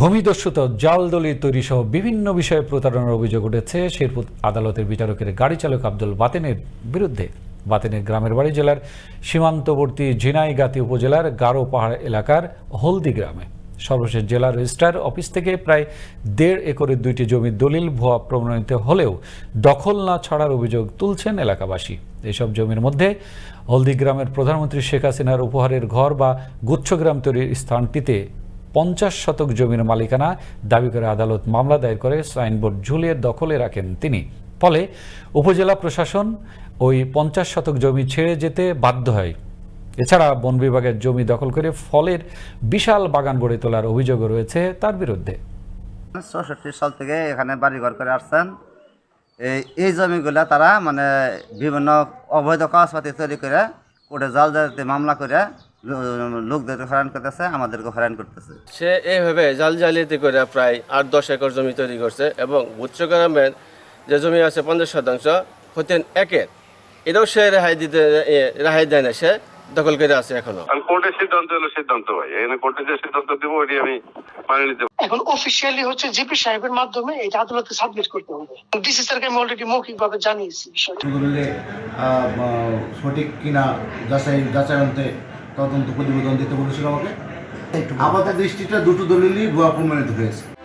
ভূমিদস্যুতা জাল দলিল তৈরি সহ বিভিন্ন বিষয়ে প্রতারণার অভিযোগ উঠেছে। শেরপুর আদালতের বিচারকের গাড়ি চালক আব্দুল বাতেনের বিরুদ্ধে। বাতেনের গ্রামের বাড়ি জেলার সীমান্তবর্তী ঝিনাইগাতি উপজেলার গারো পাহাড় এলাকার হলদি গ্রামে। সর্বশেষ জেলা রেজিস্ট্রার অফিস থেকে প্রায় দেড় একরের দুইটি জমির দলিল ভুয়া প্রমাণিত হলেও দখল না ছাড়ার অভিযোগ তুলছেন এলাকাবাসী। এসব জমির মধ্যে হলদি গ্রামের প্রধানমন্ত্রী শেখ হাসিনার উপহারের ঘর বা গুচ্ছগ্রাম তৈরির স্থানটিতে পঞ্চাশ শতক জমির মালিকানা দাবি করে আদালত মামলা দায়ের করে সাইনবোর্ড ঝুলিয়ে দখলে রাখেন তিনি। ফলে উপজেলা প্রশাসন ওই পঞ্চাশ শতক জমি ছেড়ে যেতে বাধ্য হয়। এছাড়া বন বিভাগের জমি দখল করে ফলের বিশাল বাগান গড়ে তোলার অভিযোগও রয়েছে তার বিরুদ্ধে। চৌষট্টি সাল থেকে এখানে বাড়িঘর করে আসছেন। এই এই জমিগুলা তারা মানে বিভিন্ন অবৈধ কাজপাতি তৈরি করে কোর্টে জাল জালিতে মামলা করে লো- লোকদেরকে হয়রান করতেছে আমাদেরকে হয়রান করতেছে। সে এইভাবে জাল জালিয়াতি করে প্রায় আট দশ একর জমি তৈরি করছে এবং গুচ্ছ গ্রামের যে জমি আছে পঞ্চাশ শতাংশ হতেন একের। এটাও সে রেহাই দিতে রেহাই দেয় না সে দখল করে আছে এখনও। কোর্টের সিদ্ধান্ত হলো সিদ্ধান্ত ভাই। এখানে কোর্টে যে সিদ্ধান্ত দিব ওটি আমি মানে নিতে এখন অফিসিয়ালি হচ্ছে জিপি সাহেবের মাধ্যমে এটা আদালতে সাবমিট করতে হবে। ডিসি স্যারকে আমি অলরেডি মৌখিকভাবে জানিয়েছি বিষয়টা। সঠিক কিনা যাচাই যাচাইন্তে তদন্ত প্রতিবেদন দিতে বলেছিল আমাকে। আমাদের দৃষ্টিটা দুটো দলিলই ভুয়া প্রমাণিত হয়েছে।